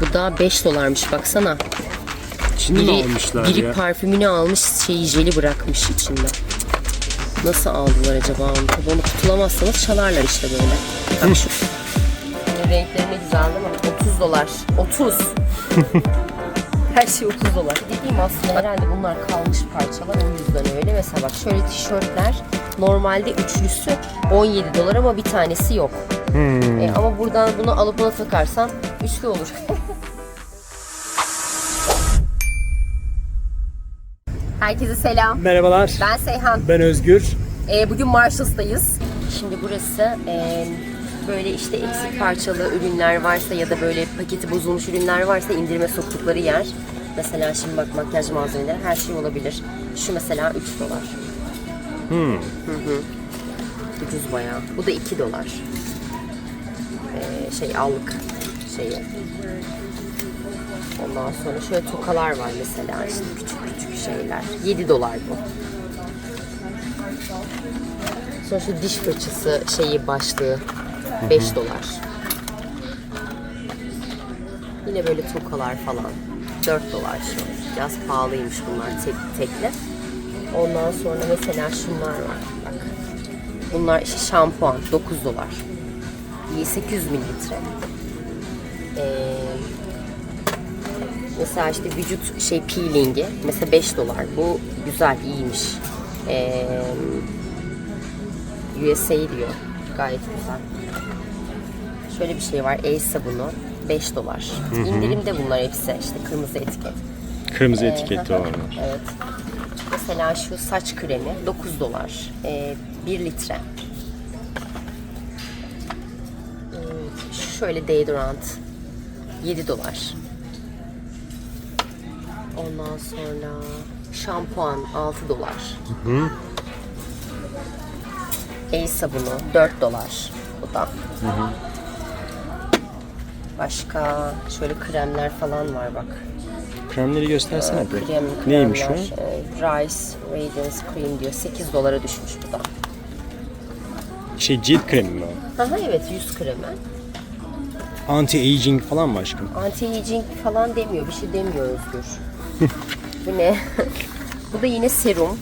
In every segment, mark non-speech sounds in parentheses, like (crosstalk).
bu da 5 dolarmış baksana. Çin'i mi almışlar biri ya? parfümünü almış şeyi jeli bırakmış içinde. Nasıl aldılar acaba onu? Tabii onu tutulamazsanız çalarlar işte böyle. (laughs) Bak şu. Renkleri ne güzel değil mi? 30 dolar. 30. (laughs) Her şey 30 dolar. Dediğim aslında herhalde bunlar kalmış parçalar o yüzden öyle. Mesela bak şöyle tişörtler normalde üçlüsü 17 dolar ama bir tanesi yok. E, ama buradan bunu alıp buna takarsan üçlü olur. (laughs) Herkese selam. Merhabalar. Ben Seyhan. Ben Özgür. E, bugün Marshalls'tayız. Şimdi burası e, böyle işte eksik parçalı ürünler varsa ya da böyle paketi bozulmuş ürünler varsa indirime soktukları yer. Mesela şimdi bak makyaj malzemeleri her şey olabilir. Şu mesela 3 dolar. Hı hı. Ucuz bayağı. Bu da 2 dolar. E, şey allık şeyi. Ondan sonra şöyle tokalar var mesela işte küçük şeyler. 7 dolar bu. Sonra şu diş fırçası şeyi başlığı 5 dolar. Yine böyle tokalar falan 4 dolar şu. Biraz pahalıymış bunlar tek, tekli. Ondan sonra mesela şunlar var. Bak. Bunlar işte şampuan 9 dolar. 800 mililitre. Ee, mesela işte vücut şey peelingi mesela 5 dolar. Bu güzel, iyiymiş. Ee, USA diyor. Gayet güzel. Şöyle bir şey var. El sabunu 5 dolar. İndirimde bunlar hepsi. işte kırmızı etiket. Kırmızı Ee, hı hı, olanlar. Evet. Mesela şu saç kremi 9 dolar. Ee, 1 litre. Şöyle deodorant 7 dolar. Ondan sonra şampuan 6 dolar. El sabunu 4 dolar. Bu da. Başka şöyle kremler falan var bak. Kremleri göstersene bir. Krem, Neymiş o? e, Rice Radiance Cream diyor. 8 dolara düşmüş bu da. Şey cilt kremi mi o? Aha evet yüz kremi. Anti-aging falan mı aşkım? Anti-aging falan demiyor. Bir şey demiyor Özgür. Bu ne? (laughs) bu da yine serum.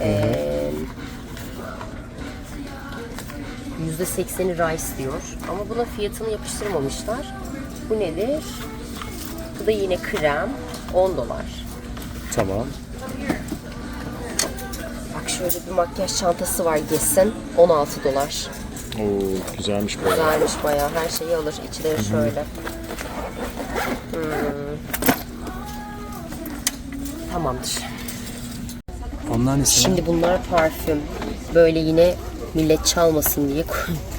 Ee, %80'i Rice diyor. Ama buna fiyatını yapıştırmamışlar. Bu nedir? Bu da yine krem. 10 dolar. Tamam. Bak şöyle bir makyaj çantası var Guess'in. 16 dolar. Oo güzelmiş bayağı. Güzelmiş bayağı. Her şeyi alır. İçleri şöyle. Hmm. Tamamdır. Onlar ne? Şimdi bunlar parfüm. Böyle yine millet çalmasın diye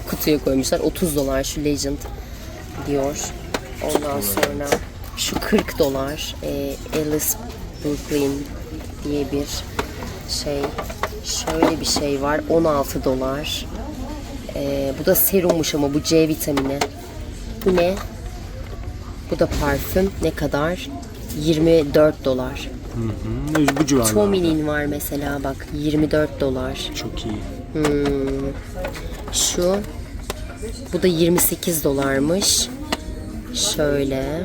kutuya koymuşlar. 30 dolar şu Legend diyor. Ondan sonra şu 40 dolar e, Alice Brooklyn diye bir şey. Şöyle bir şey var. 16 dolar. E, bu da serummuş ama bu C vitamini. Bu ne? Bu da parfüm. Ne kadar? 24 dolar. Hı, Bu civarlarda. Tommy'nin var mesela bak 24 dolar. Çok iyi. Şu bu da 28 dolarmış. Şöyle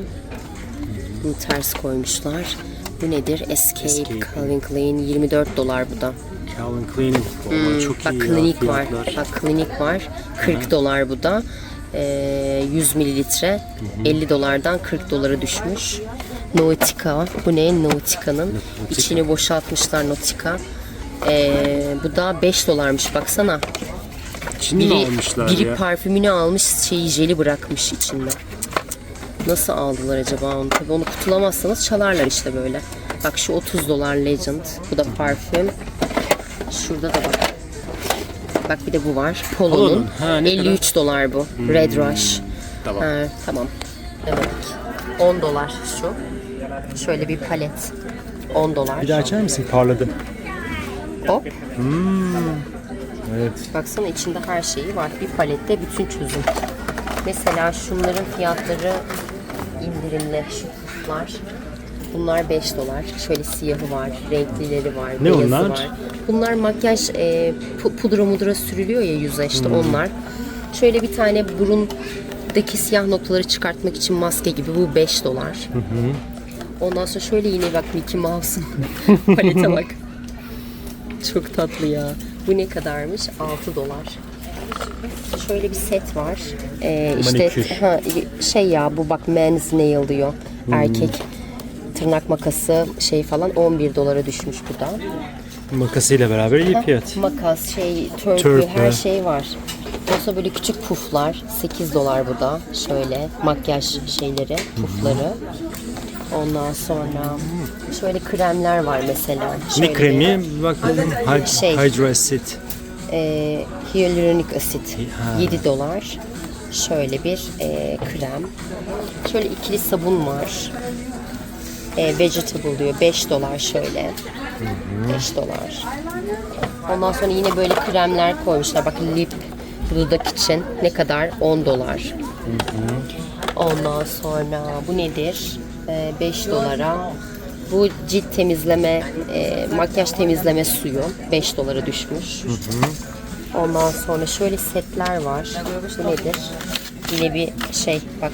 bunu ters koymuşlar. Bu nedir? Escape, Escape. Calvin Klein 24 dolar bu da. Calvin Klein. Vallahi çok Hmm, Bak iyi ya klinik var. fiyatlar. Bak klinik var. 40 dolar bu da. Ee, 100 mililitre. 50 dolardan 40 dolara düşmüş. Nautica. Bu ne? Nautica'nın. içini boşaltmışlar Nautica. Ee, bu da 5 dolarmış baksana. Çin'i mi Biri, almışlar biri ya? parfümünü almış şeyi jeli bırakmış içinde. Nasıl aldılar acaba onu? Tabii onu kutulamazsanız çalarlar işte böyle. Bak şu 30 dolar Legend. Bu da parfüm. Şurada da bak. Bak bir de bu var. Polo'nun. Ha, ne 53 dolar bu. Red Rush. Tamam. Ha, tamam. Demedik. 10 dolar şu. Şöyle bir palet. 10 dolar. Bir daha açar mısın? Parladı. Hop. Evet. Baksana içinde her şeyi var. Bir palette bütün çözüm. Mesela şunların fiyatları indirimli şu kutular. Bunlar 5 dolar. Şöyle siyahı var, renklileri var, Ne beyazı onlar? var. Bunlar makyaj e, pu- pudra mudra sürülüyor ya yüze işte Hmm. onlar. Şöyle bir tane burun Ciltteki siyah noktaları çıkartmak için maske gibi bu 5 dolar. Ondan sonra şöyle yine bak Mickey Mouse'un (laughs) palete bak. Çok tatlı ya. Bu ne kadarmış? 6 dolar. Şöyle bir set var. Ee, işte ha, şey ya bu bak men's nail diyor. Erkek tırnak makası şey falan 11 dolara düşmüş bu da. Makasıyla beraber iyi fiyat. Makas, şey, törpü, Törpü. her şey var. Olsa böyle küçük puflar. 8 dolar bu da. Şöyle makyaj şeyleri, pufları. Ondan sonra şöyle kremler var mesela. Şöyle Ne kremi? Bak Hy- Şey. E, hyaluronik asit Ha. 7 dolar. Şöyle bir e, krem. Şöyle ikili sabun var. E, vegetable diyor 5 dolar şöyle. 5 dolar. Ondan sonra yine böyle kremler koymuşlar. Bak lip dudak için ne kadar? 10 dolar. Ondan sonra bu nedir? E, 5 dolara. Bu cilt temizleme, e, makyaj temizleme suyu 5 dolara düşmüş. Ondan sonra şöyle setler var. Bu nedir? Yine bir şey bak.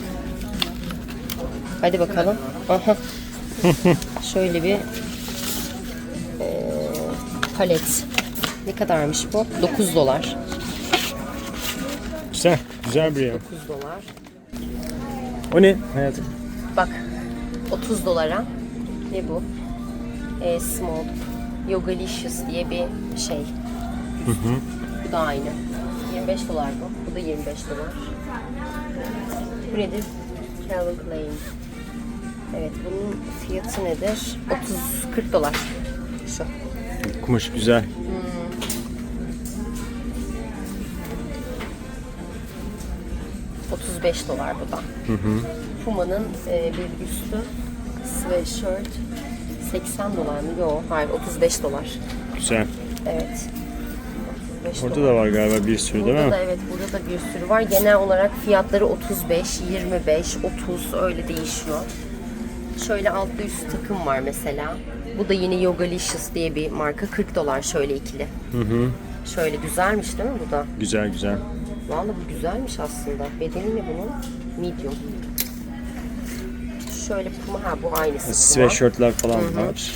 Hadi bakalım. Aha. (laughs) şöyle bir eee, palet. Ne kadarmış bu? 9 dolar. Güzel. Güzel bir yer. 9 dolar. O ne hayatım? Bak 30 dolara. Ne bu? E, small. Yogalicious diye bir şey. Bu da aynı. 25 dolar bu. Bu da 25 dolar. Bu nedir? Calvin Klein. Evet bunun fiyatı nedir? 30-40 dolar. Şu. Kumaş güzel. 35 dolar bu da. Puma'nın e, bir üstü sweatshirt 80 dolar mı? Yok hayır 35 dolar. Güzel. Evet. 35 Orada dolar. da var galiba bir sürü değil Burada mi? da evet burada da bir sürü var. Genel olarak fiyatları 35, 25, 30 öyle değişiyor. Şöyle altlı üst takım var mesela. Bu da yine Yogalicious diye bir marka. 40 dolar şöyle ikili. Şöyle güzelmiş değil mi bu da? Güzel güzel. Vallahi bu güzelmiş aslında. Bedeni ne bunun? Medium. Şöyle puma ha bu aynısı. Sweatshirtler falan var.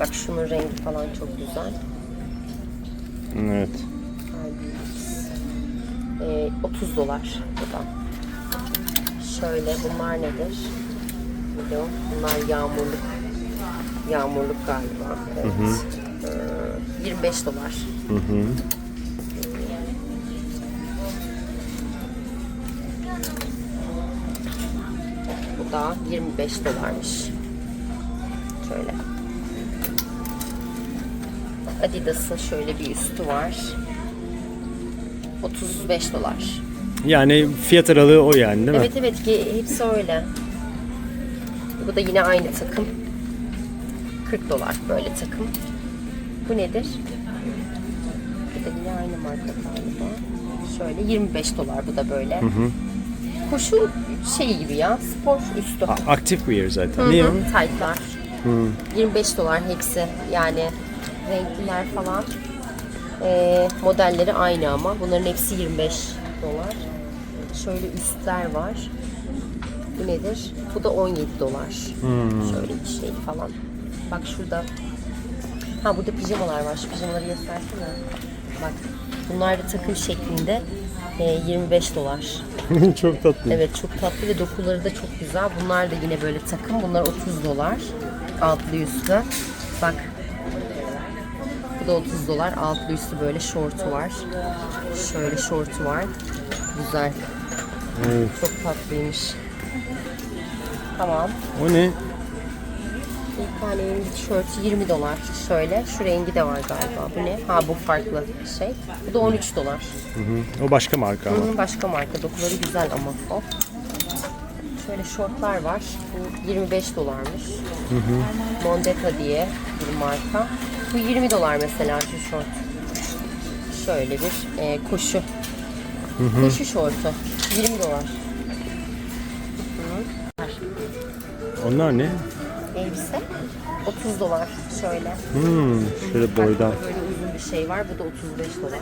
Bak şunun rengi falan çok güzel. Evet. Ee, 30 dolar bu da. Şöyle bunlar nedir? Biliyorum. Bunlar yağmurluk. Yağmurluk galiba. Evet. Ee, 25 dolar. Bu da 25 dolarmış. Şöyle. Adidas'ın şöyle bir üstü var. 35 dolar. Yani fiyat aralığı o yani değil mi? Evet evet ge- hepsi öyle. Bu da yine aynı takım. 40 dolar böyle takım. Bu nedir? Bu da yine aynı marka galiba. Şöyle 25 dolar bu da böyle. Koşu şey gibi ya spor üstü. A- Aktif bir yer zaten. Niye Taytlar. 25 dolar hepsi. Yani renkliler falan. Ee, modelleri aynı ama. Bunların hepsi 25 dolar. Şöyle üstler var. Bu nedir? Bu da 17 dolar. Şöyle bir şey falan. Bak şurada. Ha burada pijamalar var. Şu pijamaları göstersene. Bak. Bunlar da takım şeklinde. Ee, 25 dolar. (laughs) Çok tatlı. Evet çok tatlı ve dokuları da çok güzel. Bunlar da yine böyle takım. Bunlar 30 dolar. Altlı üstü. Bak. Bu da 30 dolar. Altlı üstü böyle şortu var. Şöyle şortu var. Güzel. Evet. Çok tatlıymış. Tamam. O ne? Bir tanenin tişörtü 20 dolar. Şöyle. Şu rengi de var galiba. Bu ne? Ha bu farklı şey. Bu da 13 dolar. O başka marka ama. Bunun başka marka. Dokuları güzel ama. Hop. Şöyle şortlar var. Bu 25 dolarmış. Mondeta diye bir marka. Bu 20 dolar mesela şu şort. Şöyle bir e, koşu. Koşu şortu. 20 dolar. Onlar ne? Elbise 30 dolar. Şöyle. Hmm, şöyle boydan. Böyle uzun bir şey var. Bu da 35 dolar.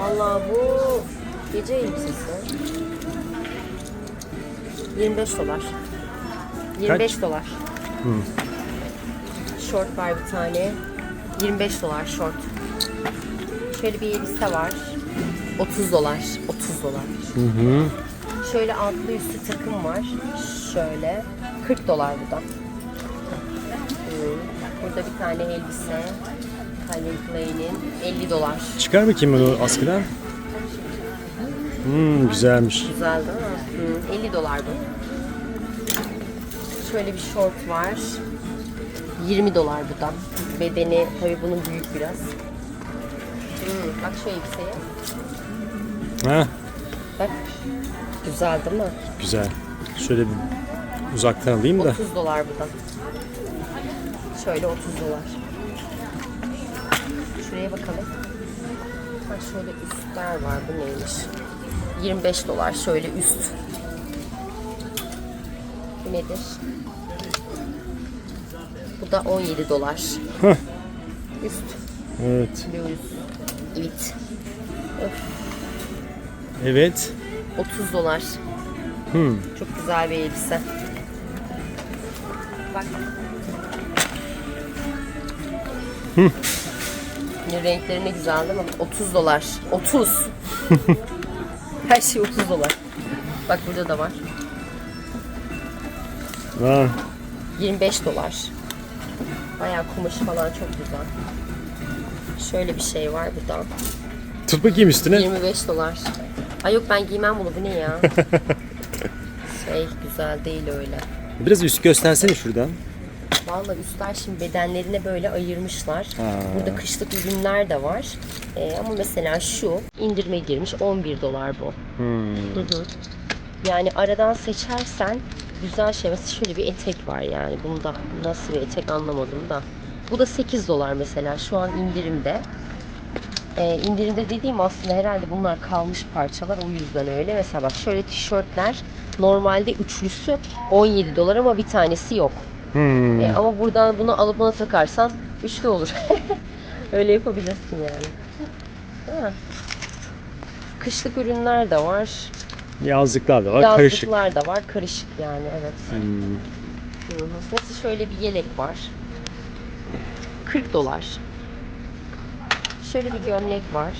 Vallahi bu gece elbisesi. 25 dolar. 25 dolar. Short var bir tane. 25 dolar short. Şöyle bir elbise var. 30 dolar. 30 dolar. Hı hı. Şöyle altlı üstü takım var. Şöyle 40 dolar bu da. Burada bir tane elbise. Calvin Klein'in 50 dolar. Çıkar bakayım onu askıdan. Hmm, güzelmiş. Güzel değil mi? Hmm, 50 dolar bu. Şöyle bir short var. 20 dolar bu da. Bedeni tabii bunun büyük biraz. Hmm, bak şu elbiseye. Ha, Bak. Güzel değil mi? güzel. Şöyle bir uzaktan alayım da. 30 dolar bu da. Şöyle 30 dolar. Şuraya bakalım. Ha şöyle üstler var. Bu neymiş? 25 dolar. Şöyle üst. Bu nedir? Bu da 17 dolar. Heh. Üst. Evet. Bluz. Evet. Evet. 30 dolar. Hmm. Çok güzel bir elbise. Bak. Renkleri ne güzel değil mi? 30 dolar. 30. (laughs) Her şey 30 dolar. Bak burada da var. Ha, 25 dolar. Bayağı kumaşı falan çok güzel. Şöyle bir şey var burada. tut bakayım üstüne. 25 dolar. Ay yok ben giymem bunu. Bu ne ya? (laughs) şey güzel değil öyle. Biraz üst göstersene şuradan. Vallahi üstler şimdi bedenlerine böyle ayırmışlar. Ha. Burada kışlık ürünler de var. Ee, ama mesela şu indirime girmiş 11 dolar bu. Hmm. Hı hı. Yani aradan seçersen güzel şey. Mesela şöyle bir etek var yani. Bunda nasıl bir etek anlamadım da. Bu da 8 dolar mesela. Şu an indirimde. Ee, indirimde dediğim aslında herhalde bunlar kalmış parçalar. O yüzden öyle. Mesela bak şöyle tişörtler normalde üçlüsü 17 dolar ama bir tanesi yok. Hmm. E, ama buradan bunu alıp bana takarsan üçlü olur. (laughs) Öyle yapabilirsin yani. Mi? Kışlık ürünler de var. Yazlıklar da var. Karışık. Yazlıklar da var. Karışık yani evet. Hmm. Mesela şöyle bir yelek var. 40 dolar. Şöyle bir gömlek var.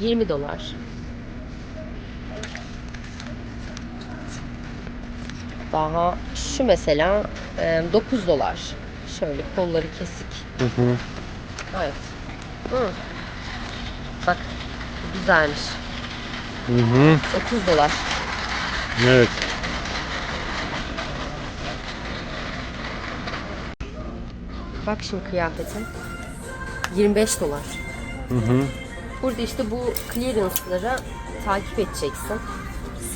20 dolar. Daha şu mesela e, 9 dolar. Şöyle kolları kesik. Hı hı. Evet. Hı. Bak güzelmiş. Hı hı. 30 dolar. Evet. Bak şimdi kıyafetin. 25 dolar. Hı hı. Burada işte bu clearance'ları takip edeceksin.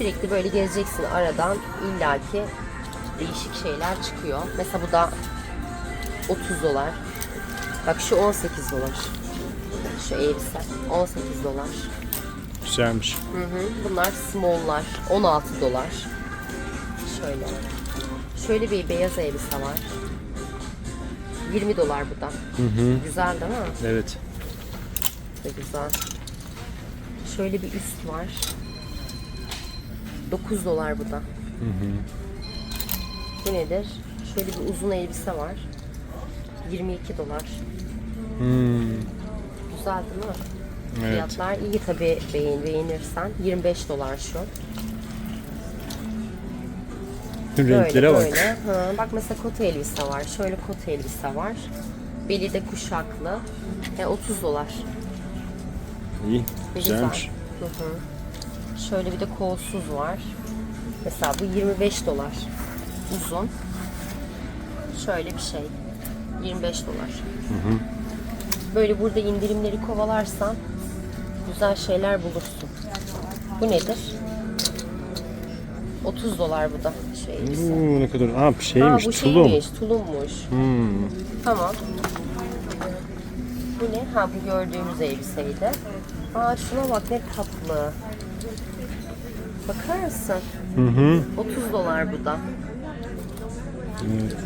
Sürekli böyle gezeceksin aradan illaki değişik şeyler çıkıyor. Mesela bu da 30 dolar. Bak şu 18 dolar. Şu elbise 18 dolar. Güzelmiş. Hı hı. Bunlar small'lar 16 dolar. Şöyle. Şöyle bir beyaz elbise var. 20 dolar bu da. Hı hı. Güzel değil mi? Evet. Ne güzel. Şöyle bir üst var. 9 dolar bu da. Bu nedir? Şöyle bir uzun elbise var. 22 dolar. Hmm. Güzel değil mi? Evet. Fiyatlar iyi tabi beğen, beğenirsen. 25 dolar şu. Renklere böyle bak. böyle. Hı, bak mesela kot elbise var. Şöyle kot elbise var. Beli de kuşaklı. E, 30 dolar. İyi. Güzelmiş. Hı hı. Şöyle bir de kolsuz var. Mesela bu 25 dolar. Uzun. Şöyle bir şey. 25 dolar. Böyle burada indirimleri kovalarsan güzel şeyler bulursun. Bu nedir? 30 dolar bu da şey. Oo, ne kadar. Aa Ha şeymiş. bu tulum. şeymiş, tulummuş. Hmm. Tamam. Bu ne? Ha bu gördüğümüz elbiseydi. Aa şuna bak ne tatlı. Bakar mısın? Hı hı. 30 dolar bu da. Evet.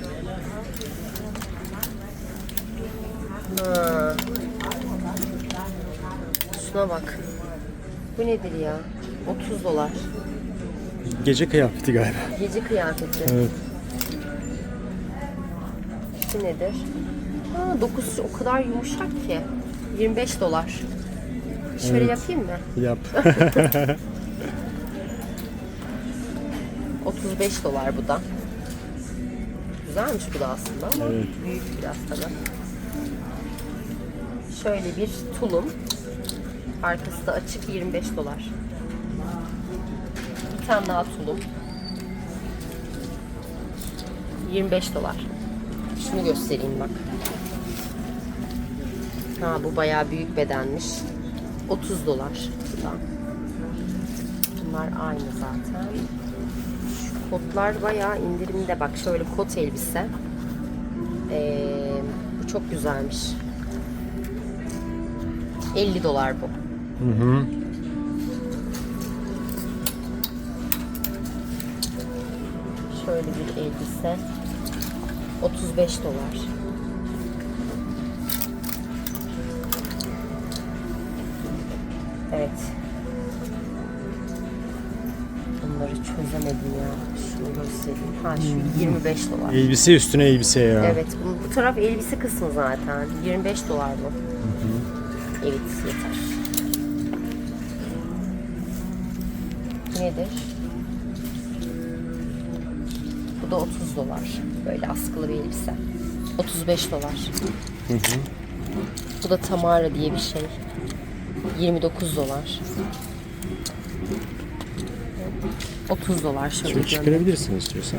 Ha. Şuna bak. Bu nedir ya? 30 dolar. Gece kıyafeti galiba. Gece kıyafeti. Evet. Şu nedir? Aa, dokusu o kadar yumuşak ki. 25 dolar. Şöyle Evet. yapayım mı? Yap. (laughs) 35 dolar bu da. Güzelmiş bu da aslında ama Evet. büyük biraz tabii. Şöyle bir tulum. Arkası da açık 25 dolar. Bir tane daha tulum. 25 dolar. Şunu göstereyim bak. Ha bu bayağı büyük bedenmiş. 30 dolar bu da. Bunlar aynı zaten. Şu kotlar bayağı indirimde. Bak şöyle kot elbise. Ee, bu çok güzelmiş. 50 dolar bu. Hı hı. Şöyle bir elbise. 35 dolar. Evet. Bunları çözemedim ya. Şunu göstereyim. Ha şu 25 dolar. Elbise üstüne elbise ya. Evet, bu, bu taraf elbise kısmı zaten. 25 dolar bu. Evet, yeter. Nedir? Bu da 30 dolar. Böyle askılı bir elbise. 35 dolar. Bu da Tamara diye bir şey. 29 dolar. 30 dolar şöyle Şunu gömlek. çıkarabilirsin istiyorsan.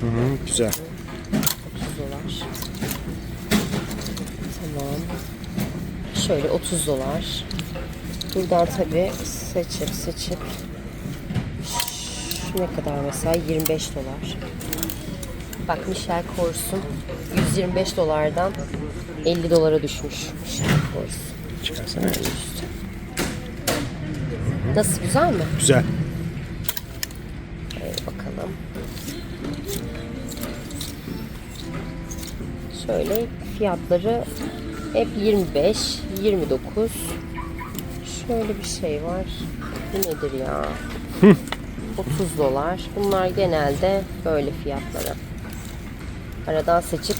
Hı hı, güzel. 30 dolar. Tamam. Şöyle 30 dolar. Buradan tabi seçip seçip şu ne kadar mesela 25 dolar. Bak Michel Kors'un 125 dolardan 50 dolara düşmüş Michel Kors. Çıkarsana. Nasıl güzel mi? Güzel. Şöyle bakalım. Şöyle fiyatları hep 25, 29. Şöyle bir şey var. Bu nedir ya? 30 dolar. Bunlar genelde böyle fiyatları. Aradan seçip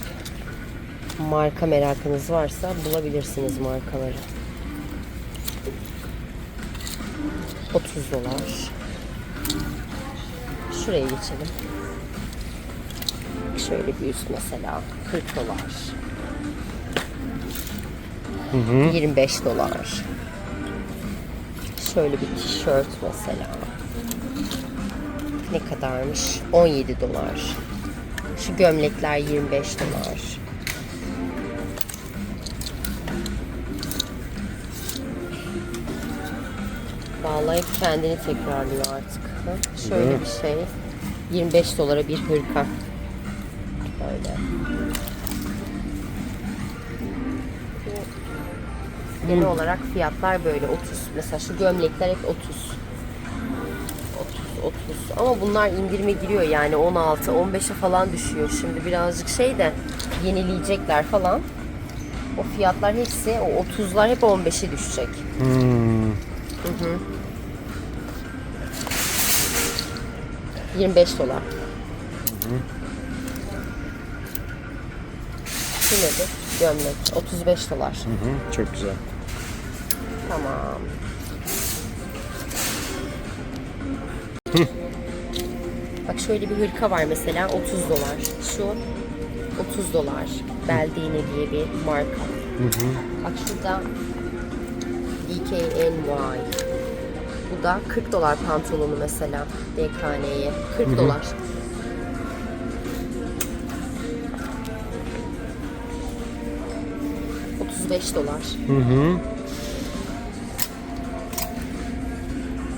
marka merakınız varsa bulabilirsiniz markaları. 30 dolar. Şuraya geçelim. Şöyle bir üst mesela 40 dolar. 25 dolar. Şöyle bir tişört mesela. Ne kadarmış? 17 dolar. Şu gömlekler 25 dolar. Vallahi kendini tekrarlıyor artık. Hı? Şöyle bir şey. 25 dolara bir hırka. Böyle. Genel olarak fiyatlar böyle 30. Mesela şu gömlekler hep 30. 30, 30. Ama bunlar indirime giriyor yani 16, 15'e falan düşüyor. Şimdi birazcık şey de yenileyecekler falan. O fiyatlar hepsi, o 30'lar hep 15'e düşecek. Hmm. 25 dolar. Şu nedir? Gömlek. 35 dolar. Hı hı, çok güzel. Tamam. Bak şöyle bir hırka var mesela 30 dolar. Şu 30 dolar. Beldine diye bir marka. Bak şurada DKNY. Bu da 40 dolar pantolonu mesela DKN'ye. 40 dolar. ...35 dolar. Hı hı.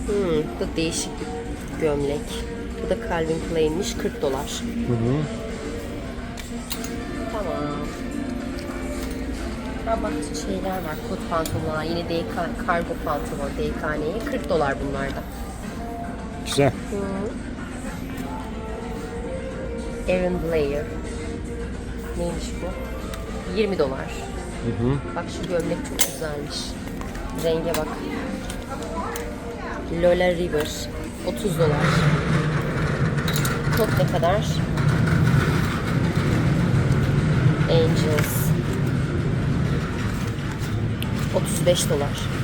Hmm, bu da değişik bir gömlek. Bu da Calvin Klein'miş 40 dolar. Hı hı. Bak şeyler var, kot pantolonlar. Yine DK, kargo pantolon DKN'ye 40 dolar bunlarda. Güzel. Aaron Blair. Neymiş bu? 20 dolar. Hı hı. Bak şu gömlek çok güzelmiş. Renge bak. Lola River. 30 dolar. Kot ne kadar? Angels. 35 dolar.